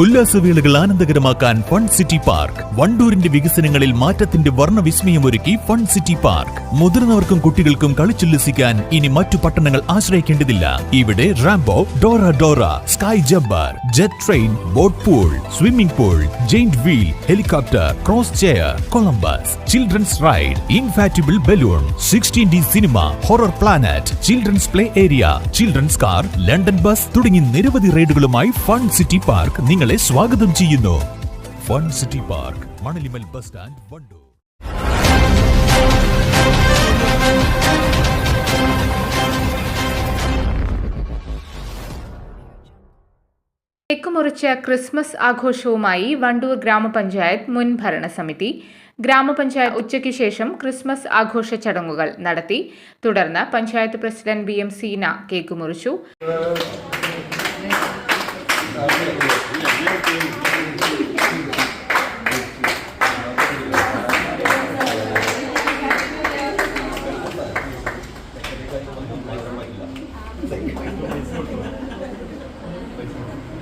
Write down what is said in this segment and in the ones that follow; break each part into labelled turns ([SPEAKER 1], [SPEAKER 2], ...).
[SPEAKER 1] ഉല്ലാസവേളകൾ ആനന്ദകരമാക്കാൻ fun city park. വണ്ടൂരിന്റെ വികസനങ്ങളിൽ മാറ്റത്തിന്റെ വർണവിസ്മയം ഒരുക്കി ഫൺ സിറ്റി പാർക്ക്. മുതിർന്നവർക്കും കുട്ടികൾക്കും കളിച്ചുല്ലസിക്കാൻ ഇനി മറ്റു പട്ടണങ്ങൾ ആശ്രയിക്കേണ്ടതില്ല. ഇവിടെ Rambo Dora Dora sky Jabbar jet train boat pool swimming pool giant wheel helicopter cross chair Columbus children's ride inflatable balloon sixteen D cinema horror planet children's play area children's car London bus തുടങ്ങി നിരവധി റൈഡുകളുമായി fun city park നിങ്ങളെ സ്വാഗതം ചെയ്യുന്നു. Fun city park Manalimal bus stand Wandoor.
[SPEAKER 2] തെക്കുമുറിച്ച Christmas ആഘോഷവുമായി വണ്ടൂർ ഗ്രാമപഞ്ചായത്ത് മുൻ ഭരണസമിതി. ഗ്രാമപഞ്ചായത്ത് ഉച്ചയ്ക്ക് ശേഷം ക്രിസ്മസ് ആഘോഷ ചടങ്ങുകൾ നടത്തി. തുടർന്ന് panchayat president B M Seena cake മുറിച്ചു.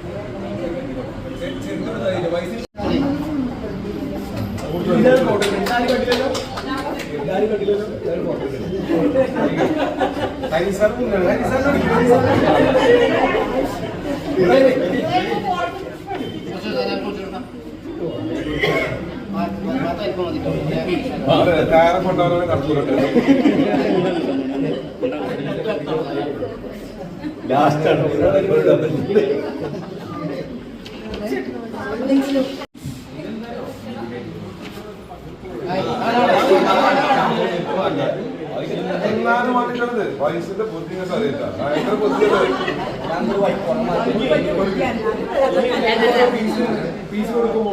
[SPEAKER 3] കയറ് കൊണ്ടുപോകാൻ നടക്കൂലുണ്ട് എന്നാലും വേണ്ടിയിട്ടുള്ളത് വയസ്സിന്റെ ബുദ്ധിമുട്ട് അറിയില്ല ഭയങ്കര ബുദ്ധിമുട്ട്? ഫീസ് കൊടുക്കുമ്പോ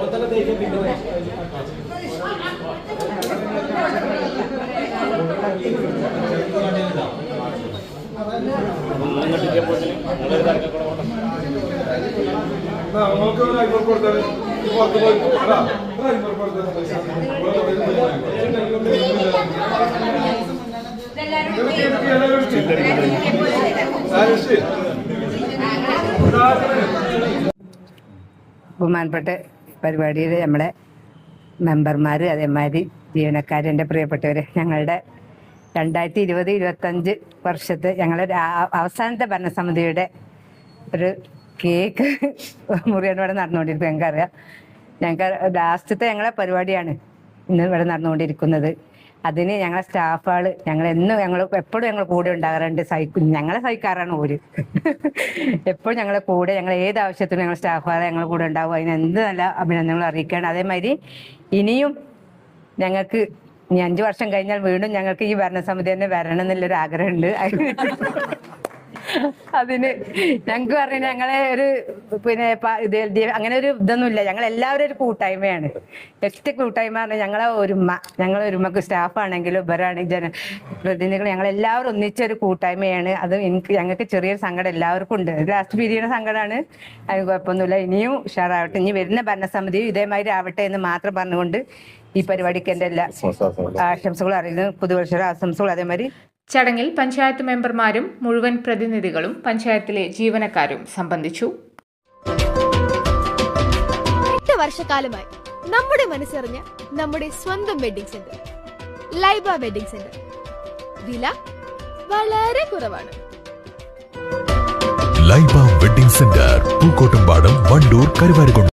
[SPEAKER 3] നമുക്ക് കൊടുത്താൽ പുറത്ത് പോയി അല്ല ഒരു അയ്യൂറ് കൊടുത്താൽ പൈസ
[SPEAKER 4] ബഹുമാനപ്പെട്ട പരിപാടിയിൽ നമ്മുടെ മെമ്പർമാർ അതേമാതിരി ജീവനക്കാർ എന്റെ പ്രിയപ്പെട്ടവർ ഞങ്ങളുടെ രണ്ടായിരത്തി ഇരുപത് ഇരുപത്തഞ്ച് വർഷത്തെ ഞങ്ങളുടെ അവസാനത്തെ ഭരണസമിതിയുടെ ഒരു കേക്ക് മുറിയാണ് ഇവിടെ നടന്നുകൊണ്ടിരിക്കുന്നത്. ഞങ്ങൾക്കറിയാം. ഞങ്ങൾക്ക് ലാസ്റ്റത്തെ ഞങ്ങളെ പരിപാടിയാണ് ഇന്ന് ഇവിടെ നടന്നുകൊണ്ടിരിക്കുന്നത്. അതിന് ഞങ്ങളെ സ്റ്റാഫുകൾ ഞങ്ങൾ എന്നും ഞങ്ങൾ എപ്പോഴും ഞങ്ങൾ കൂടെ ഉണ്ടാകാറുണ്ട്. സഹിക്കും ഞങ്ങളെ സഹിക്കാറാണ് ഓര്. എപ്പോഴും ഞങ്ങളെ കൂടെ ഞങ്ങൾ ഏത് ആവശ്യത്തിനും ഞങ്ങൾ സ്റ്റാഫുകാരെ ഞങ്ങൾ കൂടെ ഉണ്ടാവും. അതിന് എന്ത് നല്ല അഭിനന്ദനങ്ങൾ അറിയിക്കുകയാണ് അതേമാതിരി ഇനിയും ഞങ്ങൾക്ക് ഇനി അഞ്ചു വർഷം കഴിഞ്ഞാൽ വീണ്ടും ഞങ്ങൾക്ക് ഈ ഭരണസമിതി തന്നെ വരണം എന്നുള്ളൊരു ആഗ്രഹമുണ്ട്. അതിന് ഞങ്ങക്ക് പറഞ്ഞ ഞങ്ങളെ ഒരു പിന്നെ അങ്ങനെ ഒരു ഇതൊന്നുമില്ല. ഞങ്ങൾ എല്ലാവരും ഒരു കൂട്ടായ്മയാണ്. ഒറ്റ കൂട്ടായ്മ പറഞ്ഞാൽ ഞങ്ങളെ ഒരുമ ഞങ്ങളെ ഒരുമക്ക് സ്റ്റാഫ് ആണെങ്കിലും ഇവരാണെങ്കിൽ ജന പ്രതിനിധികൾ ഞങ്ങൾ എല്ലാവരും ഒന്നിച്ചൊരു കൂട്ടായ്മയാണ്. അത് എനിക്ക് ഞങ്ങൾക്ക് ചെറിയൊരു സങ്കടം എല്ലാവർക്കും ഉണ്ട്. ലാസ്റ്റ് പീരീഡ് സങ്കടമാണ് അതിന് കുഴപ്പമൊന്നുമില്ല. ഇനിയും ഉഷാറാവട്ടെ. ഇനി വരുന്ന ഭരണസമിതിയും ഇതേമാതിരി ആവട്ടെ എന്ന് മാത്രം പറഞ്ഞുകൊണ്ട് ഈ പരിപാടിക്ക് എന്റെ എല്ലാ ആശംസകളും അറിയുന്നു. പുതുവർഷ ആശംസകൾ അതേമാതിരി
[SPEAKER 2] ചടങ്ങിൽ പഞ്ചായത്ത് മെമ്പർമാരും മുഴുവൻ പ്രതിനിധികളും പഞ്ചായത്തിലെ ജീവനക്കാരും സംബന്ധിച്ചു.
[SPEAKER 5] എട്ട് വർഷക്കാലമായി നമ്മുടെ മനസ്സറിഞ്ഞ നമ്മുടെ സ്വന്തം wedding centre Laiba wedding centre. വില വളരെ കുറവാണ്.
[SPEAKER 1] Laiba wedding centre Pookkottumpadam Wandoor Karuvarakundu.